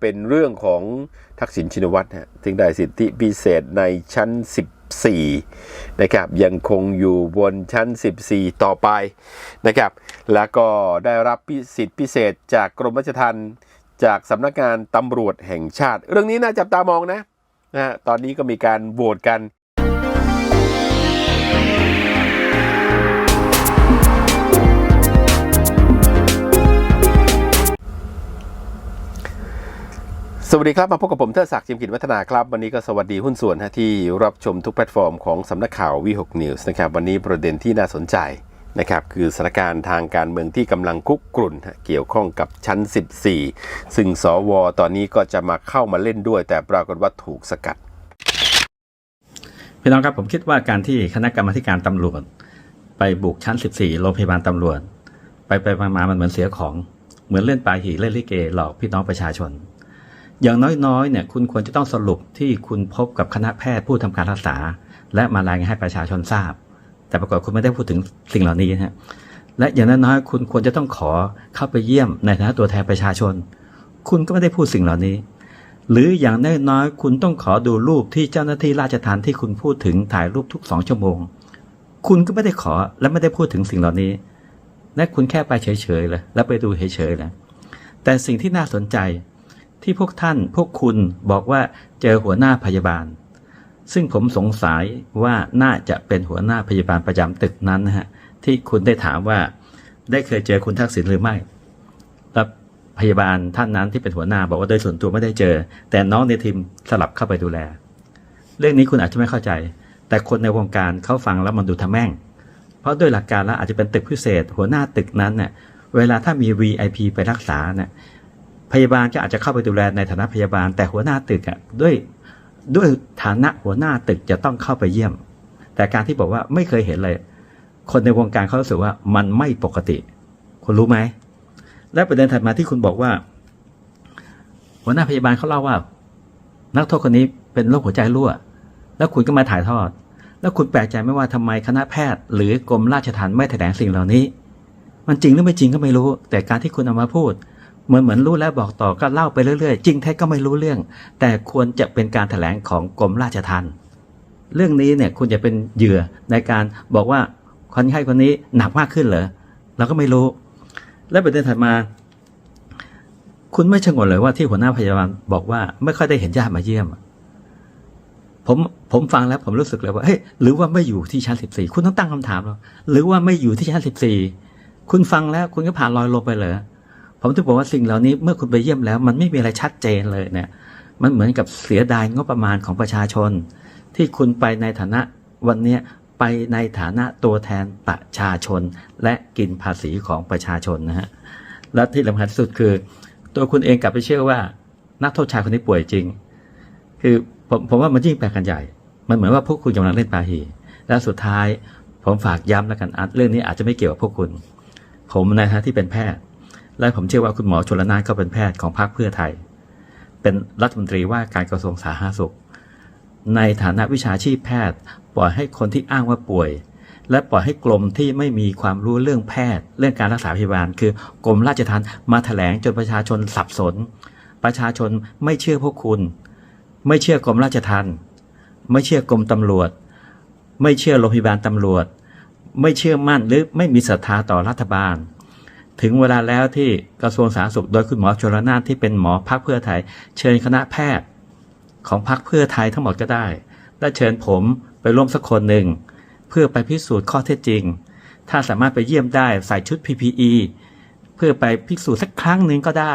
เป็นเรื่องของทักษิณชินวัตรฮะถึงได้สิทธิพิเศษในชั้น 14 นะครับ ยังคงอยู่บนชั้น 14 ต่อไปนะครับ แล้วก็ได้รับพิสิทธิพิเศษจากกรมราชทัณฑ์จากสำนักงานตำรวจแห่งชาติ เรื่องนี้น่าจับตามองนะนะตอนนี้ก็มีการโหวตกัน สวัสดีครับ มาพบกับผมเทิดศักดิ์จิมกิจวัฒนาครับ วันนี้ก็สวัสดีหุ้นส่วนฮะที่รับชมทุกแพลตฟอร์มของสำนักข่าววีหกนิวส์นะครับวันนี้ประเด็นที่น่าสนใจนะครับคือสถานการณ์ทางการเมืองที่กำลังคุกกรุ่นเกี่ยวข้องกับชั้น 14 ซึ่งสวตอนนี้ก็จะมาเข้ามาเล่นด้วย แต่ปรากฏว่าถูกสกัด พี่น้องครับผมคิดว่าการที่คณะกรรมการตำรวจ ไปบุกชั้น 14 โรงพยาบาลตำรวจ ไปไปมามามันเหมือนเสียของเหมือนเล่นปลาหีเล่นลิเกหลอกพี่น้องประชาชน อย่างน้อยๆเนี่ยคุณควรจะต้องสรุปที่คุณพบกับคณะแพทย์ผู้ทำการรักษา และมารายงานให้ประชาชนทราบ แต่ปรากฏคุณไม่ได้พูดถึงสิ่งเหล่านี้นะฮะและอย่างน้อยๆคุณควรจะต้องขอเข้าไปเยี่ยมในฐานะตัวแทนประชาชน คุณก็ไม่ได้พูดสิ่งเหล่านี้ หรืออย่างน้อยๆคุณต้องขอดูรูปที่เจ้าหน้าที่ราชทัณฑ์ที่คุณพูดถึงถ่ายรูปทุกสองชั่วโมง คุณก็ไม่ได้ขอและไม่ได้พูดถึงสิ่งเหล่านี้และคุณแค่ไปเฉยๆเลยแล้วไปดูเฉยๆเลยแต่สิ่งที่น่าสนใจ ที่พวกท่านพวกคุณบอกว่าเจอหัวหน้าพยาบาล ซึ่งผมสงสัยว่าน่าจะเป็นหัวหน้าพยาบาลประจำตึกนั้นนะฮะที่คุณได้ถามว่า ได้เคยเจอคุณทักษิณหรือไม่แล้วพยาบาลท่านนั้นที่เป็นหัวหน้าบอกว่าโดยส่วนตัวไม่ได้เจอ แต่น้องในทีมสลับเข้าไปดูแล เรื่องนี้คุณอาจจะไม่เข้าใจ แต่คนในวงการเขาฟังแล้วมันดูทะแม่ง เพราะด้วยหลักการแล้วอาจจะเป็นตึกพิเศษ หัวหน้าตึกนั้นเนี่ยเวลาถ้ามี VIP ไปรักษาเนี่ย พยาบาลก็อาจจะเข้าไปดูแลในฐานะพยาบาล แต่หัวหน้าตึกอะด้วยด้วยฐานะหัวหน้าตึกจะต้องเข้าไปเยี่ยม แต่การที่บอกว่าไม่เคยเห็นเลย คนในวงการเขารู้สึกว่ามันไม่ปกติ คุณรู้ไหม และประเด็นถัดมาที่คุณบอกว่า หัวหน้าพยาบาลเขาเล่าว่า นักโทษคนนี้เป็นโรคหัวใจรั่ว แล้วคุณก็มาถ่ายทอด แล้วคุณแปลกใจไหมว่าทำไมคณะแพทย์ หรือกรมราชทัณฑ์ไม่แถลงสิ่งเหล่านี้ มันจริงหรือไม่จริงก็ไม่รู้ แต่การที่คุณเอามาพูด เหมือนเหมือนรู้แล้วบอกต่อก็เล่าไปเรื่อยๆ จริงแท้ก็ไม่รู้เรื่อง แต่ควรจะเป็นการแถลงของกรมราชทัณฑ์เรื่องนี้เนี่ยคุณจะเป็นเหยื่อในการบอกว่าคนไข้คนนี้หนักมากขึ้นเหรอเราก็ไม่รู้ และประเด็นถัดมา คุณไม่ชงนเลยว่าที่หัวหน้าพยาบาลบอกว่าไม่ค่อยได้เห็นญาติมาเยี่ยม ผมผมฟังแล้วผมรู้สึกเลยว่าเฮ้ยหรือว่าไม่อยู่ที่ชั้นสิบสี่คุณต้องตั้งคำถามหรอหรือว่าไม่อยู่ที่ชั้นสิบสี่คุณฟังแล้วคุณก็ผ่านลอยลงไปเลย ผมจะบอกว่าสิ่งเหล่านี้เมื่อคุณไปเยี่ยมแล้ว มันไม่มีอะไรชัดเจนเลยเนี่ย มันเหมือนกับเสียดายงบประมาณของประชาชน ที่คุณไปในฐานะวันนี้ไปในฐานะตัวแทนประชาชน และกินภาษีของประชาชนนะฮะและที่สำคัญที่สุดคือ ตัวคุณเองกลับไปเชื่อว่า นักโทษชายคนนี้ป่วยจริง คือผมผมว่ามันยิ่งแปลกันใหญ่ มันเหมือนว่าพวกคุณกำลังเล่นปาหีและสุดท้ายผมฝากย้ำแล้วกันอาจเรื่องนี้อาจจะไม่เกี่ยวกับพวกคุณ ผมนฐานะที่เป็นแพทย์ และผมเชื่อว่าคุณหมอชลนานก็เป็นแพทย์ของพรรคเพื่อไทย เป็นรัฐมนตรีว่าการกระทรวงสาธารณสุข ในฐานะวิชาชีพแพทย์ ปล่อยให้คนที่อ้างว่าป่วย และปล่อยให้กรมที่ไม่มีความรู้เรื่องแพทย์ เรื่องการรักษาพยาบาล คือกรมราชทัณฑ์มาแถลงจนประชาชนสับสน ประชาชนไม่เชื่อพวกคุณ ไม่เชื่อกรมราชทัณฑ์ไม่เชื่อกรมตำรวจ ไม่เชื่อโรงพยาบาลตำรวจ ไม่เชื่อมั่นหรือไม่มีศรัทธาต่อรัฐบาล ถึงเวลาแล้วที่กระทรวงสาธารณสุขโดยคุณหมอชลนานที่เป็นหมอพักเพื่อไทย เชิญคณะแพทย์ ของพรรคเพื่อไทยทั้งหมดก็ได้ และเชิญผมไปร่วมสักคนหนึ่ง เพื่อไปพิสูจน์ข้อเท็จจริง ถ้าสามารถไปเยี่ยมได้ใส่ชุด PPE เพื่อไปพิสูจน์สักครั้งหนึ่งก็ได้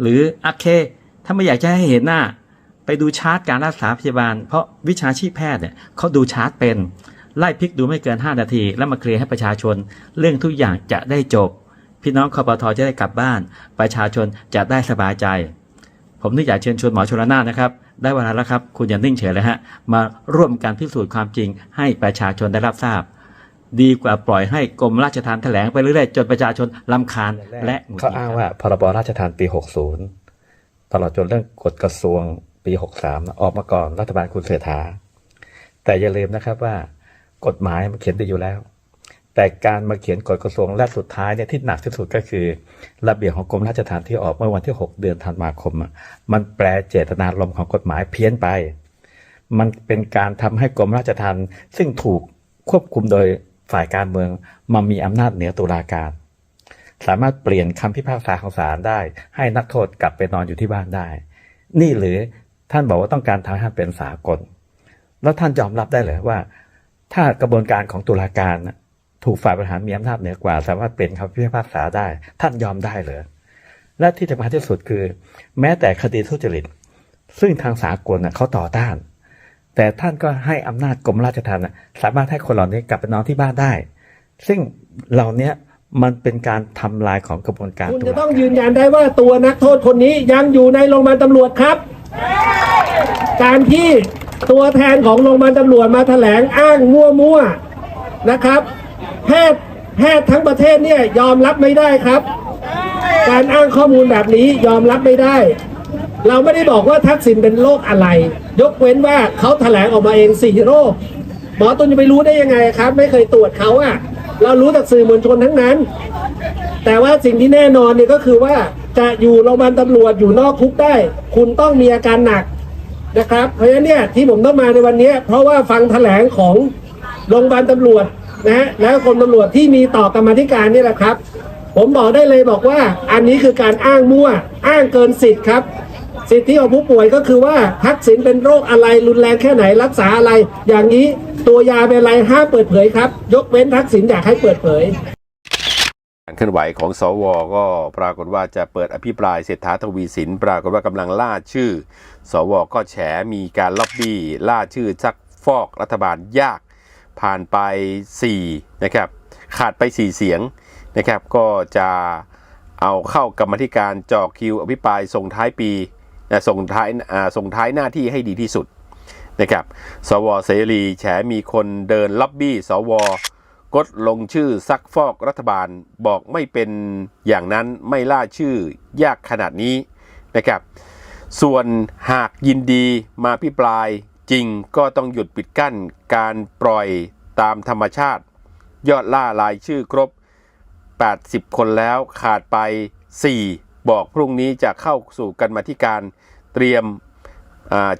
หรือโอเค ถ้าไม่อยากจะให้เห็นหน้า ไปดูชาร์ตการรักษาพยาบาล เพราะวิชาชีพแพทย์เนี่ยเขาดูชาร์ตเป็นไล่พลิกดูไม่เกิน 5 นาที แล้วมาเคลียร์ให้ประชาชน เรื่องทุกอย่างจะได้จบ พี่น้องคอปทจะได้กลับบ้าน ประชาชนจะได้สบายใจ ผมนี่อยากเชิญชวนหมอชลนานนะครับ ได้เวลาแล้วครับ คุณอย่านิ่งเฉยเลยฮะ มาร่วมกันพิสูจน์ความจริง ให้ประชาชนได้รับทราบ ดีกว่าปล่อยให้กรมราชทัณฑ์แถลงไปเรื่อยๆจนประชาชนลำคาญและหงุดหเขางิดอ้างครับว่าพรบราชทานปี 60 ตลอดจนเรื่องกฎกระทรวงปี 63นะออกมาก่อนรัฐบาลคุณเศรษฐาแต่อย่าลืมนะครับว่ากฎหมายมันเขียนดีอยู่แล้ว แต่การมาเขียนกฎกระทรวงและสุดท้ายเนี่ยที่หนักที่สุดก็คือ ระเบียบของกรมราชทัณฑ์ที่ออกเมื่อวันที่ 6 เดือนธันวาคมอะมันแปลเจตนารมณ์ของกฎหมายเพี้ยนไป มันเป็นการทำให้กรมราชทัณฑ์ซึ่งถูกควบคุมโดยฝ่ายการเมืองมามีอำนาจเหนือตุลาการ สามารถเปลี่ยนคำพิพากษาของศาลได้ ให้นักโทษกลับไปนอนอยู่ที่บ้านได้ นี่หรือท่านบอกว่าต้องการทำให้เป็นสากล แล้วท่านยอมรับได้เลยว่า ถ้ากระบวนการของตุลาการนะ ถูกฝ่ายบริหารมีอำนาจเหนือกว่า สามารถเปลี่ยนคำพิพากษาได้ ท่านยอมได้เลยและที่สำคัญที่สุดคือ แม้แต่คดีทุจริต ซึ่งทางสากลน่ะเขาต่อต้าน แต่ท่านก็ให้อำนาจกรมราชทัณฑ์น่ะสามารถให้คนเหล่านี้กลับไปนอนที่บ้านได้ ซึ่งเหล่าเนี้ยมันเป็นการทำลายของกระบวนการคุณตุจะลาต้องยืนยันได้ว่าตัวนักโทษคนนี้ยังอยู่ในโรงพยาบาลตำรวจครับ การที่ตัวแทนของโรงพยาบาลตำรวจมาแถลงอ้างมั่วมั่วๆนะครับ แพทย์แพทย์ทั้งประเทศเนี่ยยอมรับไม่ได้ครับ การอ้างข้อมูลแบบนี้ยอมรับไม่ได้ เราไม่ได้บอกว่าทักษิณเป็นโรคอะไร ยกเว้นว่าเขาแถลงออกมาเองสี่โรคหมอตุนจะไปรู้ได้ยังไงครับ ไม่เคยตรวจเขาอะเรารู้จากสื่อมวลชนทั้งนั้น แต่ว่าสิ่งที่แน่นอนเนี่ยก็คือว่าจะอยู่โรงพยาบาลตำรวจอยู่นอกคุกได้ คุณต้องมีอาการหนักนะครับ เพราะฉะนั้นเนี่ยที่ผมต้องมาในวันนี้ เพราะว่าฟังแถลงของโรงพยาบาลตำรวจ นะแล้วกรมตำรวจที่มีต่อกรรมธิการนี่แหละครับ ผมบอกได้เลยบอกว่า อันนี้คือการอ้างมั่ว อ้างเกินสิทธิ์ครับสิทธิของผู้ป่วยก็คือว่าทักษิณเป็นโรคอะไรรุนแรงแค่ไหนรักษาอะไร อย่างนี้ตัวยาเป็นอะไรห้ามเปิดเผยครับ ยกเว้นทักษิณอยากให้เปิดเผยการเคลื่อนไหวของสวก็ปรากฏว่าจะเปิดอภิปรายเศรษฐาทวีสิน ปรากฏว่ากำลังล่าชื่อ สวก็แฉมีการล็อบบี้ล่าชื่อซักฟอกรัฐบาลยาก ผ่านไป4นะครับขาดไป 4 เสียงนะครับก็จะเอาเข้ากรรมธิการจอคิวอภิปรายส่งท้ายปีส่งท้ายส่งท้ายหน้าที่ให้ดีที่สุดนะครับสวเสรีแฉมีคนเดินล็อบบี้ สวกดลงชื่อซักฟอกรัฐบาลบอกไม่เป็นอย่างนั้นไม่ล่าชื่อยากขนาดนี้นะครับส่วนหากยินดีมาพิปราย จริงก็ต้องหยุดปิดกั้นการปล่อยตามธรรมชาติ ยอดล่ารายชื่อครบ 80 คนแล้วขาดไป 4 บอกพรุ่งนี้จะเข้าสู่กันมาธิการเตรียม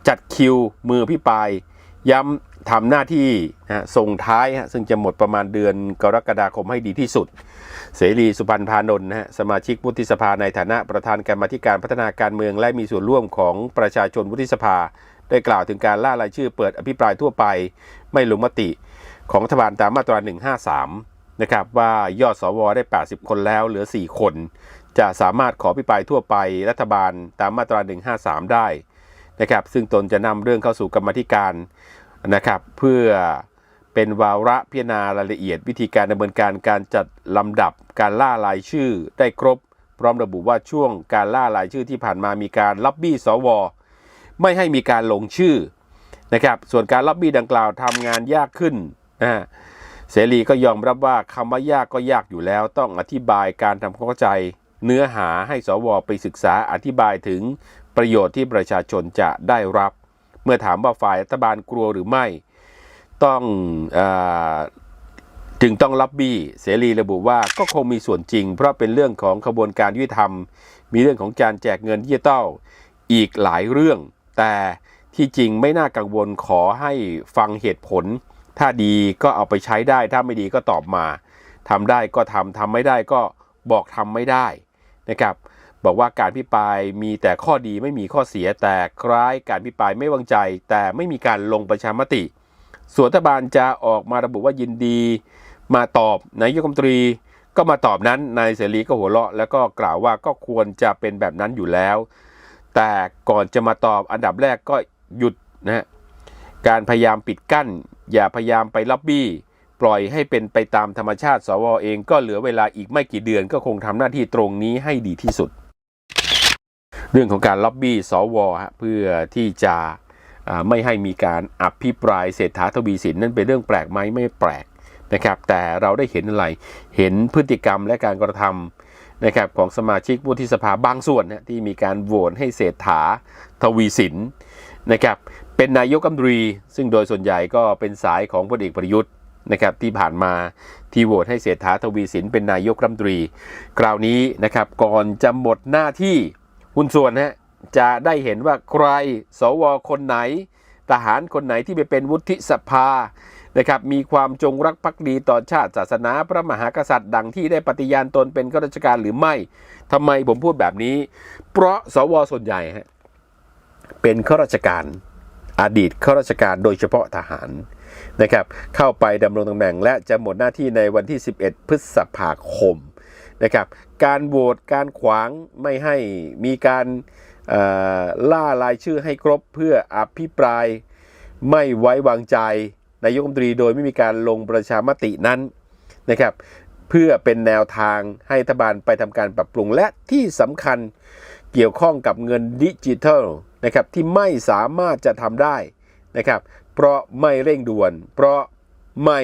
จัดคิวมือพี่ปาย ย้ำทำหน้าที่นะส่งท้ายซึ่งจะหมดประมาณเดือนกรกฎาคมให้ดีที่สุด เสรีสุพรรณพานนท์นะฮะสมาชิกวุฒิสภาในฐานะประธานการมาธิการพัฒนาการเมือง และมีส่วนร่วมของประชาชนวุฒิสภา ได้กล่าวถึงการล่ารายชื่อเปิดอภิปรายทั่วไป ไม่ลงมติของรัฐบาลตามมาตรา 153 นะครับว่ายอดสวได้ 80 คนแล้วเหลือ 4 คน จะสามารถขออภิปรายทั่วไปรัฐบาลตามมาตรา 153 ได้นะครับซึ่งตนจะนำเรื่องเข้าสู่กรรมธิการนะครับเพื่อเป็นวาระพิจารณารายละเอียด วิธีการดำเนินการการจัดลำดับการล่ารายชื่อได้ครบ พร้อมระบุว่าช่วงการล่ารายชื่อที่ผ่านมามีการล็อบบี้สว ไม่ให้มีการลงชื่อนะครับ ส่วนการล็อบบี้ดังกล่าวทำงานยากขึ้นนะฮะเสรีก็ยอมรับว่าคำว่ายากก็ยากอยู่แล้ว ต้องอธิบายการทำความเข้าใจ เนื้อหาให้สวไปศึกษาอธิบายถึงประโยชน์ที่ประชาชนจะได้รับ เมื่อถามว่าฝ่ายรัฐบาลกลัวหรือไม่ ต้องอจึงต้องรับบี้เสรีระบุว่าก็คงมีส่วนจริง เพราะเป็นเรื่องของขบวนการยุติธรรม มีเรื่องของการแจกเงินดิจิตอลอีกหลายเรื่อง แต่ที่จริงไม่น่ากังวลขอให้ฟังเหตุผล ถ้าดีก็เอาไปใช้ได้ ถ้าไม่ดีก็ตอบมาทำได้ก็ทำทำไม่ได้ก็บอกทำไม่ได้นะครับ บอกว่าการพิปรายมีแต่ข้อดีไม่มีข้อเสียแต่คล้ายการพิปรายไม่วางใจ แต่ไม่มีการลงประชามติส่วนรัฐบาลจะออกมาระบุว่ายินดีมาตอบนายกรัฐมนตรีก็มาตอบนั้นนายเสรีก็หัวเราะ แล้วก็กล่าวว่าก็ควรจะเป็นแบบนั้นอยู่แล้ว แต่ก่อนจะมาตอบอันดับแรกก็หยุดนะฮะการพยายามปิดกั้น อย่าพยายามไปล็อบบี้ ปล่อยให้เป็นไปตามธรรมชาติ สวเองก็เหลือเวลาอีกไม่กี่เดือนก็คงทำหน้าที่ตรงนี้ให้ดีที่สุด เรื่องของการล็อบบี้สวฮะเพื่อที่จะไม่ให้มีการอภิปรายเศรษฐาทวีสินนั่นเป็นเรื่องแปลกไหมไม่แปลกนะครับ แต่เราได้เห็นอะไร เห็นพฤติกรรมและการกระทำ นะครับของสมาชิกวุฒิสภาบางส่วนนะที่มีการโหวตให้เศรษฐาทวีสินนะครับเป็นนายกรัฐมนตรี ซึ่งโดยส่วนใหญ่ก็เป็นสายของพลเอกประยุทธ์นะครับที่ผ่านมาที่โหวตให้เศรษฐาทวีสินเป็นนายกรัฐมนตรี คราวนี้นะครับก่อนจะหมดหน้าที่หุ้นส่วนฮะจะได้เห็นว่าใครสวคนไหน ทหารคนไหนที่ไปเป็นวุฒิสภานะครับมีความจงรักภักดีต่อชาติศาสนาพระมหากษัตริย์ ดังที่ได้ปฏิญาณตนเป็นข้าราชการหรือไม่ทำไมผมพูดแบบนี้ เพราะสวส่วนใหญ่ฮะเป็นข้าราชการอดีตข้าราชการโดยเฉพาะทหารนะครับเข้าไปดำรงตำแหน่ง และจะหมดหน้าที่ในวันที่ 11 พฤษภาคมนะครับการโหวตการขวางไม่ให้มีการ ล่ารายชื่อให้ครบเพื่ออภิปรายไม่ไว้วางใจนายกรัฐมนตรีโดยไม่มีการลงประชามตินั้นนะครับ เพื่อเป็นแนวทางให้รัฐบาลไปทำการปรับปรุงและที่สำคัญเกี่ยวข้องกับเงินดิจิทัลนะครับที่ไม่สามารถจะทำได้นะครับ เพราะไม่เร่งด่วน เพราะไม่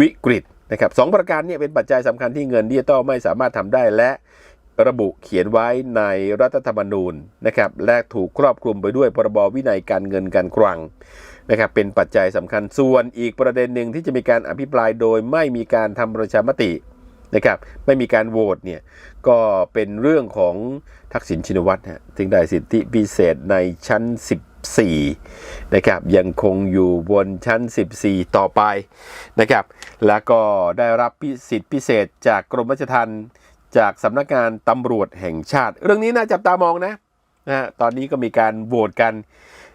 วิกฤตนะครับสองประการนี้เป็นปัจจัยสำคัญที่เงินดิจิทัลไม่สามารถทำได้และ ระบุเขียนไว้ในรัฐธรรมนูญนะครับและถูกครอบคลุมไปด้วยพรบวินัยการเงินการคลังนะครับเป็นปัจจัยสำคัญส่วนอีกประเด็นหนึ่งที่จะมีการอภิปรายโดยไม่มีการทำประชามตินะครับไม่มีการโหวตเนี่ยก็เป็นเรื่องของทักษิณชินวัตรฮะถึงได้สิทธิพิเศษในชั้น 14นะครับยังคงอยู่บนชั้น 14 ต่อไปนะครับแล้วก็ได้รับพิสิทธิพิเศษจากกรมราชทัณฑ์ จากสำนักงานตำรวจแห่งชาติ เรื่องนี้น่าจับตามองนะนะฮะตอนนี้ก็มีการโหวตกัน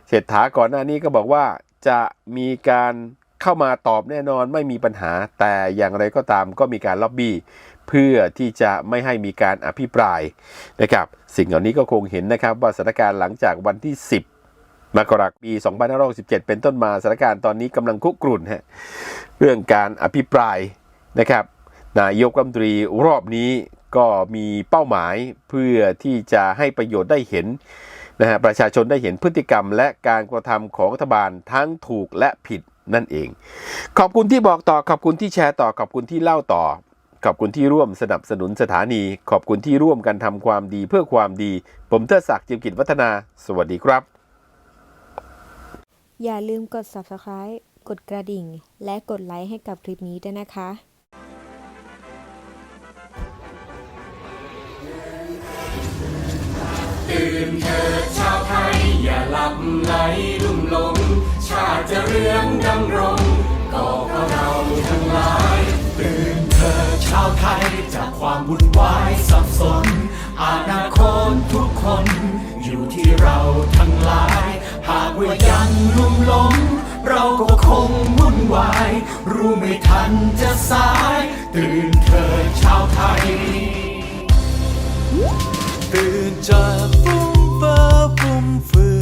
เศรษฐาก่อนหน้านี้ก็บอกว่าจะมีการเข้ามาตอบแน่นอนไม่มีปัญหา แต่อย่างไรก็ตามก็มีการล็อบบี้เพื่อที่จะไม่ให้มีการอภิปรายนะครับ สิ่งเหล่านี้ก็คงเห็นนะครับว่าสถานการณ์หลังจากวันที่ 10 มกราคมปี 2567 เป็นต้นมาสถานการณ์ตอนนี้กำลังคุกรุ่นฮะเรื่องการอภิปรายนะครับ นายกรัฐมนตรีรอบนี้ ก็มีเป้าหมายเพื่อที่จะให้ประโยชน์ได้เห็นนะฮะประชาชนได้เห็นพฤติกรรม และการกระทำของรัฐบาลทั้งถูกและผิดนั่นเอง ขอบคุณที่บอกต่อขอบคุณที่แชร์ต่อขอบคุณที่เล่าต่อ ขอบคุณที่ร่วมสนับสนุนสถานี ขอบคุณที่ร่วมกันทำความดีเพื่อความดี ผมเทิดศักดิ์จิมกิจวัฒนา สวัสดีครับ อย่าลืมกด subscribe กดกระดิ่ง และกดไลค์ให้กับคลิปนี้ด้วยนะคะ ตื่นเถอะชาวไทย อย่าหลับไหลลุ่มหลง ชาติจะเรื่องดำรงก็เพราะเราทั้งหลาย ตื่นเถิดชาวไทย จากความวุ่นวายสับสน อนาคตทุกคน อยู่ที่เราทั้งหลาย หากว่ายังลุ่มหลง เราก็คงวุ่นวาย รู้ไม่ทันจะสาย ตื่นเถิดชาวไทย ตื่นจากฟุ้งเฟ้อฟุ่มเฟือ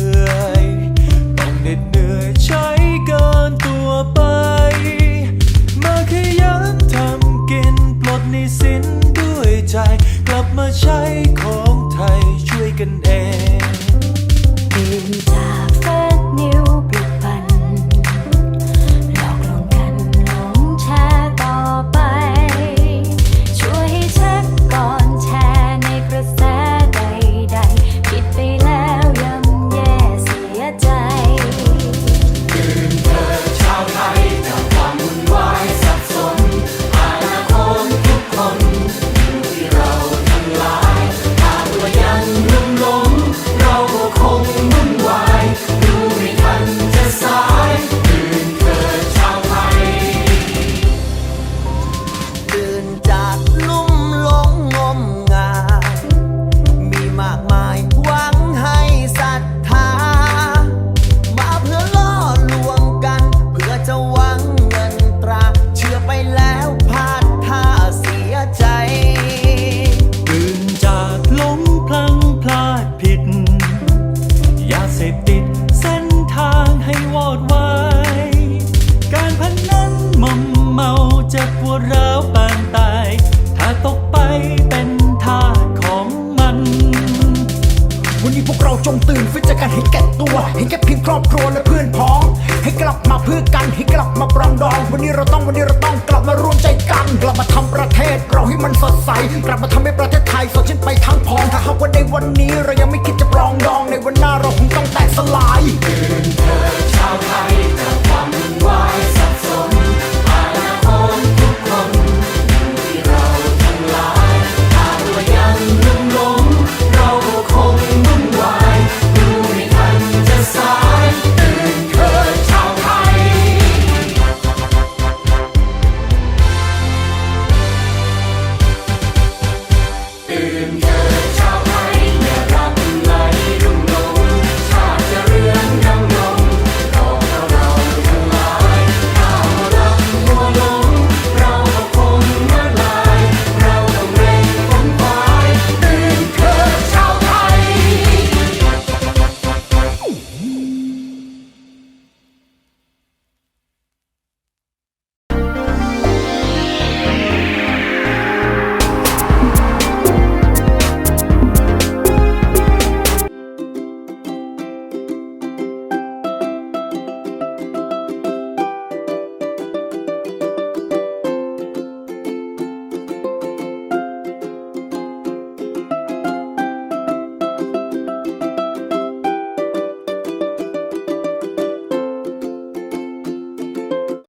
รองดอง วันนี้เราต้องวันนี้เราต้องกลับมาร่วมใจกันกลับมาทำประเทศเราให้มันสดใส กลับมาทำให้ประเทศไทยสดชื่นไปทั้งพองถ้าหากว่าในวันนี้เรายังไม่คิดจะปรองดองในวันหน้าเราคงต้องแตกสลายเดินเธอชาวไทย